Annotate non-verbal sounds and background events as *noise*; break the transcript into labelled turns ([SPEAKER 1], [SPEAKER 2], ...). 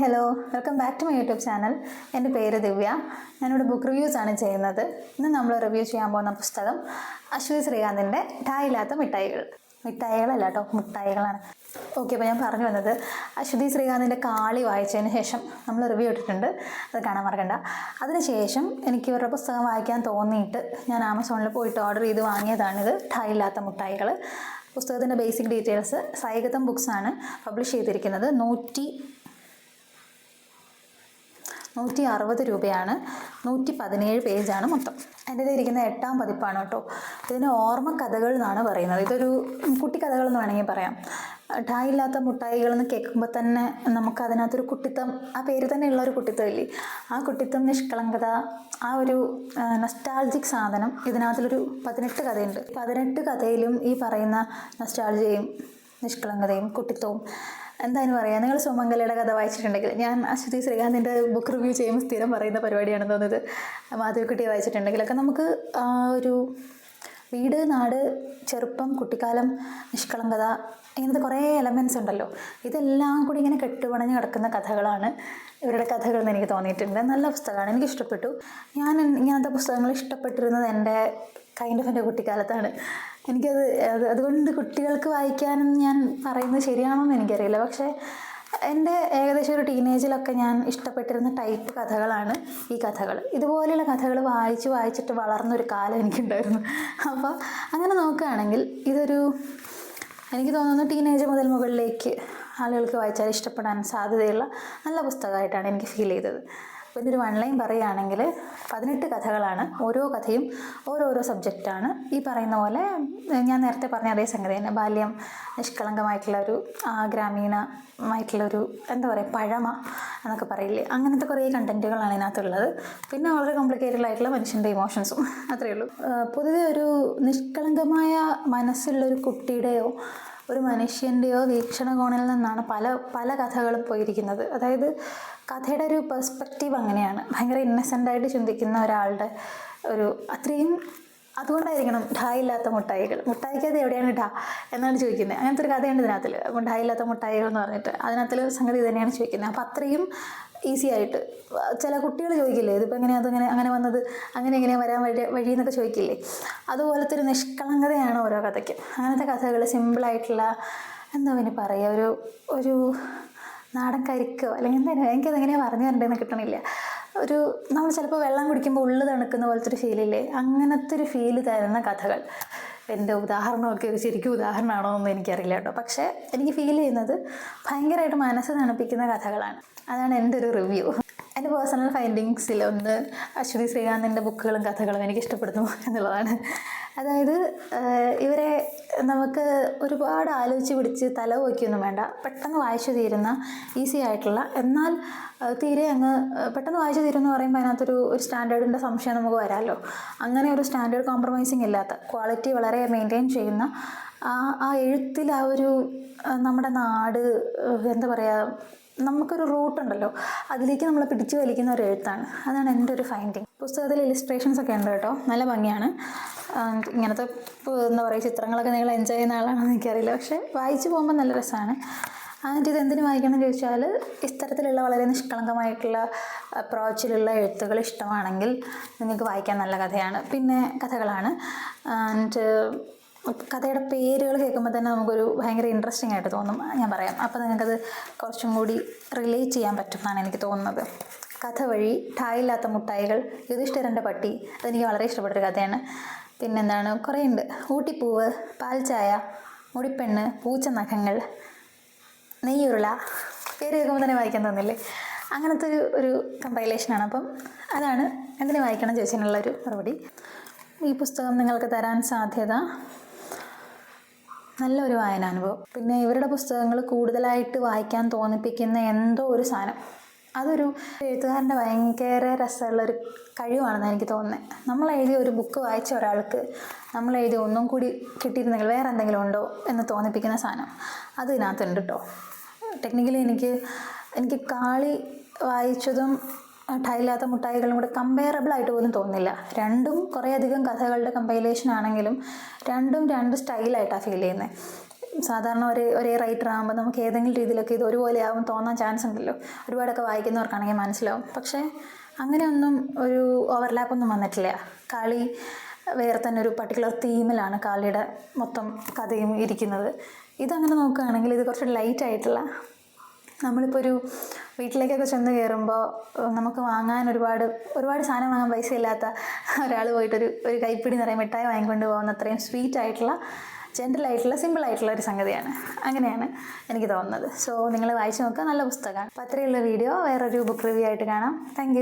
[SPEAKER 1] Hello welcome back to my YouTube channel എന്റെ പേര് ദിവ്യ. ഞാനിവിടെ ബുക്ക് റിവ്യൂസ് ആണ് ചെയ്യുന്നത്. ഇന്ന് നമ്മൾ റിവ്യൂ ചെയ്യാൻ പോകുന്ന പുസ്തകം അശ്വതി ശ്രീകാന്തിന്റെ ടായില്ലാത്ത മിഠായികൾ. മിഠായികളല്ല കേട്ടോ മിഠായികളാണ് ഓക്കെ അപ്പോൾ ഞാൻ പറഞ്ഞു വന്നത് അശ്വതി ശ്രീകാന്തിന്റെ കാളി വായിച്ചതിന് ശേഷം നമ്മൾ റിവ്യൂ ഇട്ടിട്ടുണ്ട്. അത് കാണാൻ മറക്കണ്ട. അതിനുശേഷം എനിക്ക് ഇവരുടെ പുസ്തകം വായിക്കാൻ തോന്നിയിട്ട് ഞാൻ ആമസോണിൽ പോയിട്ട് ഓർഡർ ചെയ്ത് വാങ്ങിയതാണിത് ടായില്ലാത്ത മിഠായികൾ പുസ്തകത്തിന്റെ ബേസിക് ഡീറ്റെയിൽസ് സൈഗതം ബുക്സ് ആണ് പബ്ലിഷ് ചെയ്തിരിക്കുന്നത്. നൂറ്റി നൂറ്റി അറുപത് രൂപയാണ്. നൂറ്റി പതിനേഴ് പേജാണ് മൊത്തം. എന്റെ ഇരിക്കുന്ന എട്ടാം പതിപ്പാണ് കേട്ടോ. ഇതിന് ഓർമ്മ കഥകൾ എന്നാണ് പറയുന്നത്. ഇതൊരു കുട്ടി കഥകൾ എന്ന് വേണമെങ്കിൽ പറയാം. ഠായില്ലാത്ത മുട്ടായികൾ എന്ന് കേൾക്കുമ്പോൾ തന്നെ നമുക്ക് അതിനകത്തൊരു കുട്ടിത്തം ആ പേര് തന്നെ ഉള്ള ഒരു കുട്ടിത്തം ഇല്ലേ? ആ കുട്ടിത്തം നിഷ്കളങ്കത ആ ഒരു നസ്റ്റാൾജിക് സാധനം ഇതിനകത്തിലൊരു പതിനെട്ട് കഥയുണ്ട്. പതിനെട്ട് കഥയിലും ഈ പറയുന്ന നസ്റ്റാൾജിയയും നിഷ്കളങ്കതയും കുട്ടിത്തവും എന്തായാലും പറയാം. നിങ്ങൾ സുമംഗലയുടെ കഥ വായിച്ചിട്ടുണ്ടെങ്കിൽ ഞാൻ അശ്വതി ശ്രീകാന്തിന്റെ ബുക്ക് റിവ്യൂ ചെയ്യുമ്പോൾ സ്ഥിരം പറയുന്ന പരിപാടിയാണെന്ന് തോന്നുന്നത്. മാധവിക്കുട്ടിയെ വായിച്ചിട്ടുണ്ടെങ്കിലൊക്കെ നമുക്ക് ആ ഒരു വീട് നാട് ചെറുപ്പം കുട്ടിക്കാലം നിഷ്കളങ്കത ഇങ്ങനത്തെ കുറേ എലമെൻസ് ഉണ്ടല്ലോ. ഇതെല്ലാം കൂടി ഇങ്ങനെ കെട്ടുപണഞ്ഞ് കിടക്കുന്ന കഥകളാണ് ഇവരുടെ കഥകൾ എന്ന് എനിക്ക് തോന്നിയിട്ടുണ്ട്. നല്ല പുസ്തകമാണ് എനിക്ക് ഇഷ്ടപ്പെട്ടു. ഞാൻ ഇങ്ങനത്തെ പുസ്തകങ്ങൾ ഇഷ്ടപ്പെട്ടിരുന്നത് എന്റെ കൈൻഡ് ഓഫ് എന്റെ കുട്ടിക്കാലത്താണ്. എനിക്കത് അത് അതുകൊണ്ട് കുട്ടികൾക്ക് വായിക്കാനും ഞാൻ പറയുന്നത് ശരിയാണോന്ന് എനിക്കറിയില്ല. പക്ഷേ എന്റെ ഏകദേശം ഒരു ടീനേജിലൊക്കെ ഞാൻ ഇഷ്ടപ്പെട്ടിരുന്ന ടൈപ്പ് കഥകളാണ് ഈ കഥകൾ. ഇതുപോലെയുള്ള കഥകൾ വായിച്ച് വായിച്ചിട്ട് വളർന്നൊരു കാലം എനിക്കുണ്ടായിരുന്നു. അപ്പോൾ അങ്ങനെ നോക്കുകയാണെങ്കിൽ ഇതൊരു എനിക്ക് തോന്നുന്നു ടീനേജ് മുതൽ മുകളിലേക്ക് ആളുകൾക്ക് വായിച്ചാൽ ഇഷ്ടപ്പെടാൻ സാധ്യതയുള്ള നല്ല പുസ്തകമായിട്ടാണ് എനിക്ക് ഫീൽ ചെയ്തത്. പിന്നെ ഒരു വൺ ലൈൻ പറയുകയാണെങ്കിൽ പതിനെട്ട് കഥകളാണ്. ഓരോ കഥയും ഓരോരോ സബ്ജക്റ്റാണ് ഈ പറയുന്ന പോലെ ഞാൻ നേരത്തെ പറഞ്ഞ അതേ സംഗതി തന്നെ. ബാല്യം നിഷ്കളങ്കമായിട്ടുള്ള ഒരു ഗ്രാമീണമായിട്ടുള്ള ഒരു എന്താ പറയുക പഴമ എന്നൊക്കെ പറയില്ലേ? അങ്ങനത്തെ കുറേ കണ്ടന്റുകളാണ് ഇതിനകത്തുള്ളത്. പിന്നെ വളരെ കോംപ്ലിക്കേറ്റഡ് ആയിട്ടുള്ള മനുഷ്യന്റെ ഇമോഷൻസും അത്രയേ ഉള്ളൂ. പൊതുവെ ഒരു നിഷ്കളങ്കമായ മനസ്സുള്ള ഒരു കുട്ടിയുടെയോ ഒരു മനുഷ്യന്റെയോ വീക്ഷണകോണിൽ നിന്നാണ് പല പല കഥകളും പോയിരിക്കുന്നത്. അതായത് കഥയുടെ ഒരു പെർസ്പെക്റ്റീവ് അങ്ങനെയാണ്. ഭയങ്കര ഇന്നസെന്റായിട്ട് ചിന്തിക്കുന്ന ഒരാളുടെ ഒരു അത്രയും അതുകൊണ്ടായിരിക്കണം ഇല്ലാത്ത മുട്ടായികൾ. മുട്ടായിക്കത് എവിടെയാണ് ഢാ എന്നാണ് ചോദിക്കുന്നത്. അങ്ങനത്തെ ഒരു കഥയുണ്ട് ഇതിനകത്തിൽ ഇല്ലാത്ത മുട്ടായികൾ എന്ന് പറഞ്ഞിട്ട്. അതിനകത്തിൽ സംഗതി തന്നെയാണ് ചോദിക്കുന്നത്. അപ്പം അത്രയും ഈസി ആയിട്ട്. ചില കുട്ടികൾ ചോദിക്കില്ലേ ഇതിപ്പോൾ എങ്ങനെയാണ് അതങ്ങനെ അങ്ങനെ വന്നത് അങ്ങനെ എങ്ങനെയാണ് വരാൻ വഴി വഴി എന്നൊക്കെ ചോദിക്കില്ലേ. അതുപോലത്തെ ഒരു നിഷ്കളങ്കതയാണ് ഓരോ കഥയ്ക്കും. അങ്ങനത്തെ കഥകൾ സിമ്പിളായിട്ടുള്ള എന്താ പിന്നെ പറയുക ഒരു ഒരു നാടൻ കരിക്കോ അല്ലെങ്കിൽ എന്താ എനിക്കത് എങ്ങനെയാണ് പറഞ്ഞു തരേണ്ടതെന്ന് കിട്ടണില്ല. ഒരു നമ്മൾ ചിലപ്പോൾ വെള്ളം കുടിക്കുമ്പോൾ ഉള്ളു തണുക്കുന്ന പോലത്തെ ഒരു ഫീലില്ലേ അങ്ങനത്തെ ഒരു ഫീൽ തരുന്ന കഥകൾ. എന്റെ ഉദാഹരണമൊക്കെ ഒരു ശരിക്കും ഉദാഹരണമാണോ എന്ന് എനിക്കറിയില്ല കേട്ടോ. പക്ഷേ എനിക്ക് ഫീൽ ചെയ്യുന്നത് ഭയങ്കരമായിട്ട് മനസ്സ് തണുപ്പിക്കുന്ന കഥകളാണ്. അതാണ് എന്റെ ഒരു റിവ്യൂ എന്റെ പേഴ്സണൽ ഫൈൻഡിങ്സിൽ ഒന്ന് അശ്വതി ശ്രീകാന്തിന്റെ ബുക്കുകളും കഥകളും എനിക്ക് ഇഷ്ടപ്പെടുന്നു *laughs* എന്നുള്ളതാണ്. അതായത് ഇവരെ നമുക്ക് ഒരുപാട് ആലോചിച്ച് പിടിച്ച് തല പോയിക്കൊന്നും വേണ്ട. പെട്ടെന്ന് വായിച്ചു തീരുന്ന ഈസി ആയിട്ടുള്ള. എന്നാൽ തീരെ അങ്ങ് പെട്ടെന്ന് വായിച്ചു തീരുമെന്ന് പറയുമ്പോൾ അതിനകത്തൊരു ഒരു സ്റ്റാൻഡേർഡിന്റെ സംശയം നമുക്ക് വരാമല്ലോ. അങ്ങനെ ഒരു സ്റ്റാൻഡേർഡ് കോംപ്രമൈസിങ് ഇല്ലാത്ത ക്വാളിറ്റി വളരെ മെയിന്റെയിൻ ചെയ്യുന്ന ആ എഴുത്തിൽ ആ ഒരു നമ്മുടെ നാട് എന്താ പറയുക നമുക്കൊരു റൂട്ട് ഉണ്ടല്ലോ അതിലേക്ക് നമ്മൾ പിടിച്ചു വലിക്കുന്ന ഒരു എഴുത്താണ്. അതാണ് എന്റെ ഒരു ഫൈൻഡിങ് പുസ്തകത്തിൽ ഇലിസ്ട്രേഷൻസ് ഒക്കെ ഉണ്ട് കേട്ടോ. നല്ല ഭംഗിയാണ്. ഇങ്ങനത്തെ എന്താ പറയുക ചിത്രങ്ങളൊക്കെ നിങ്ങൾ എൻജോയ് ചെയ്യുന്ന ആളാണെന്ന് എനിക്കറിയില്ല. പക്ഷേ വായിച്ചു പോകുമ്പോൾ നല്ല രസമാണ്. എന്നിട്ട് ഇത് എന്തിനു വായിക്കണം ചോദിച്ചാൽ ഇത്തരത്തിലുള്ള വളരെ നിഷ്കളങ്കമായിട്ടുള്ള അപ്രോച്ചിലുള്ള എഴുത്തുകൾ ഇഷ്ടമാണെങ്കിൽ നിങ്ങൾക്ക് വായിക്കാൻ നല്ല കഥയാണ്. പിന്നെ കഥകളാണ്. ആൻഡ് കഥയുടെ പേരുകൾ കേൾക്കുമ്പോൾ തന്നെ നമുക്കൊരു ഭയങ്കര ഇൻട്രസ്റ്റിംഗ് ആയിട്ട് തോന്നും. ഞാൻ പറയാം. അപ്പോൾ നിങ്ങൾക്കത് കുറച്ചും കൂടി റിലേറ്റ് ചെയ്യാൻ പറ്റും എന്നാണ് എനിക്ക് തോന്നുന്നത്. കഥ വഴി ഠായില്ലാത്ത മുട്ടായികൾ യുധിഷ്ഠിരന്റെ പട്ടി അതെനിക്ക് വളരെ ഇഷ്ടപ്പെട്ടൊരു കഥയാണ്. പിന്നെന്താണ്? കുറേ ഉണ്ട് ഊട്ടിപ്പൂവ് പാൽച്ചായ മുടിപ്പെണ്ണ് പൂച്ച നഖങ്ങൾ നെയ്യുരുള പേര് കേൾക്കുമ്പോൾ തന്നെ വായിക്കാൻ തോന്നില്ലേ? അങ്ങനത്തെ ഒരു ഒരു കമ്പൈലേഷനാണ് അപ്പം അതാണ് എന്തിനു വായിക്കണം ചോദിച്ചതിനുള്ള ഒരു മറുപടി. ഈ പുസ്തകം നിങ്ങൾക്ക് തരാൻ സാധ്യത നല്ലൊരു വായനാനുഭവം. പിന്നെ ഇവരുടെ പുസ്തകങ്ങൾ കൂടുതലായിട്ട് വായിക്കാൻ തോന്നിപ്പിക്കുന്ന എന്തോ ഒരു സാധനം. അതൊരു എഴുത്തുകാരന്റെ ഭയങ്കര രസമുള്ളൊരു കഴിവാണെന്ന് എനിക്ക് തോന്നുന്നത്. നമ്മൾ എഴുതിയ ഒരു ബുക്ക് വായിച്ച ഒരാൾക്ക് നമ്മൾ എഴുതിയ ഒന്നും കൂടി കിട്ടിയിരുന്നെങ്കിൽ വേറെ എന്തെങ്കിലും ഉണ്ടോ എന്ന് തോന്നിപ്പിക്കുന്ന സാധനം. അത് ഇതിനകത്തുണ്ട് കേട്ടോ ടെക്നിക്കലി എനിക്ക് എനിക്ക് കാളി വായിച്ചതും ഠായില്ലാത്ത മുട്ടായികളും കൂടെ കമ്പയറബിൾ ആയിട്ട് പോലും തോന്നുന്നില്ല. രണ്ടും കുറേയധികം കഥകളുടെ കമ്പൈലേഷൻ ആണെങ്കിലും രണ്ടും രണ്ട് സ്റ്റൈലായിട്ടാണ് ഫീൽ ചെയ്യുന്നത് സാധാരണ ഒരേ ഒരേ റൈറ്റർ ആകുമ്പോൾ നമുക്ക് ഏതെങ്കിലും രീതിയിലൊക്കെ ഇത് ഒരുപോലെ ആകും തോന്നാൻ ചാൻസ് ഉണ്ടല്ലോ. ഒരുപാടൊക്കെ വായിക്കുന്നവർക്കാണെങ്കിൽ മനസ്സിലാവും. പക്ഷേ അങ്ങനെയൊന്നും ഒരു ഓവർലാപ്പൊന്നും വന്നിട്ടില്ല. കളി വേറെ തന്നെ ഒരു പർട്ടിക്കുലർ തീമിലാണ് കാളിയുടെ മൊത്തം കഥയും ഇരിക്കുന്നത്. ഇതങ്ങനെ നോക്കുകയാണെങ്കിൽ ഇത് കുറച്ച് ലൈറ്റ് ആയിട്ടുള്ള നമ്മളിപ്പോൾ ഒരു വീട്ടിലേക്കൊക്കെ ചെന്ന് കയറുമ്പോൾ നമുക്ക് വാങ്ങാൻ ഒരുപാട് ഒരുപാട് സാധനം വാങ്ങാൻ പൈസ ഇല്ലാത്ത ഒരാൾ പോയിട്ടൊരു ഒരു കൈപ്പിടി നിറയെ മിഠായി വാങ്ങിക്കൊണ്ട് പോകുന്ന അത്രയും സ്വീറ്റ് ആയിട്ടുള്ള ജെൻറൽ ആയിട്ടുള്ള സിമ്പിൾ ആയിട്ടുള്ള ഒരു സംഗതിയാണ്. അങ്ങനെയാണ് എനിക്ക് തോന്നുന്നത്. സോ നിങ്ങൾ വായിച്ചു നോക്കുക. നല്ല പുസ്തകമാണ്. അപ്പോൾ അത്രയുള്ള വീഡിയോ വേറൊരു ബുക്ക് റിവ്യൂ ആയിട്ട് കാണാം. താങ്ക്